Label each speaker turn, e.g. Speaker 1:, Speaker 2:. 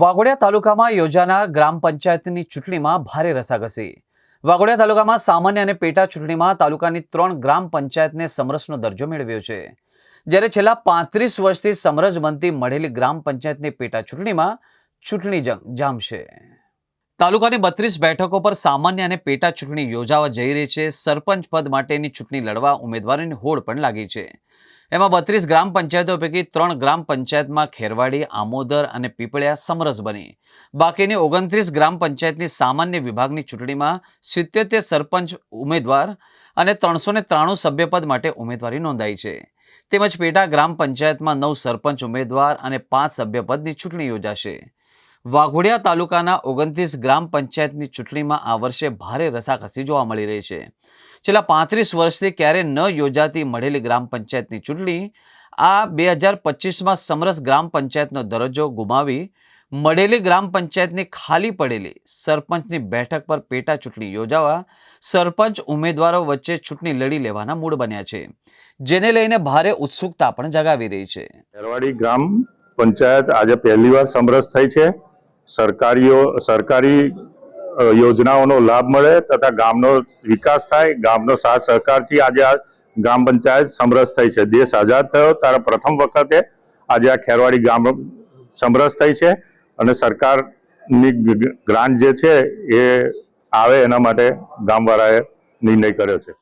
Speaker 1: વાઘોડિયા તાલુકામાં યોજાનાર ગ્રામ પંચાયતની ચૂંટણીમાં ભારે રસાઘસી. વાઘોડિયા તાલુકામાં સામાન્ય અને પેટા ચૂંટણીમાં તાલુકાની ત્રણ ગ્રામ પંચાયતને સમરસનો દરજ્જો મેળવ્યો છે. જ્યારે છેલ્લા પાંત્રીસ વર્ષથી સમરસ બનતી મળેલી ગ્રામ પંચાયતની પેટા ચૂંટણીમાં ચૂંટણી જંગ જામશે. તાલુકાની બત્રીસ બેઠકો પર સામાન્ય અને પેટા ચૂંટણી યોજાવા જઈ રહી છે. સરપંચ પદ માટેની ચૂંટણી લડવા ઉમેદવારોની હોડ પણ લાગી છે. એમાં બત્રીસ ગ્રામ પંચાયતો પૈકી ત્રણ ગ્રામ પંચાયતમાં ખેરવાડી, આમોદર અને પીપળિયા સમરસ બની. બાકીની ઓગણત્રીસ ગ્રામ પંચાયતની સામાન્ય વિભાગની ચૂંટણીમાં સિત્યોતેર સરપંચ ઉમેદવાર અને ત્રણસો ને ત્રાણું સભ્યપદ માટે ઉમેદવારી નોંધાઈ છે. તેમજ પેટા ગ્રામ પંચાયતમાં નવ સરપંચ ઉમેદવાર અને પાંચ સભ્યપદની ચૂંટણી યોજાશે. વાઘોડિયા તાલુકાના ઓગણત્રીસ ગ્રામ પંચાયતની ચૂંટણીમાં આ વર્ષે ભારે રસાકસી જોવા મળી રહી છે. છેલ્લા પાંત્રીસ વર્ષથી ક્યારે ન યોજાતી મળેલી ગ્રામ પંચાયતની ચૂંટણી, આ બે હજાર પચીસમાં સમરસ ગ્રામ પંચાયતનો દરજ્જો ગુમાવી મળેલી ગ્રામ પંચાયતની ખાલી પડેલી સરપંચની બેઠક પર પેટા ચૂંટણી યોજાવા સરપંચ ઉમેદવારો વચ્ચે ચૂંટણી લડી લેવાના મૂડ બન્યા છે. જેને લઈને ભારે ઉત્સુકતા પણ જગાવી રહી છે.
Speaker 2: ગ્રામ પંચાયત આજે પહેલીવાર સમરસ થઈ છે. સરકારીઓ, સરકારી યોજનાઓનો લાભ મળે તથા ગામનો વિકાસ થાય, ગામનો સાથ સહકારથી આજે આ ગ્રામ પંચાયત સમરસ થઈ છે. દેશ આઝાદ થયો. ત્યારે પ્રથમ વખતે આજે આ ખેરવાડી ગામ સમરસ થઈ છે અને સરકારની ગ્રાન્ટ જે છે એ આવે એના માટે ગામવાળાએ નિર્ણય કર્યો છે.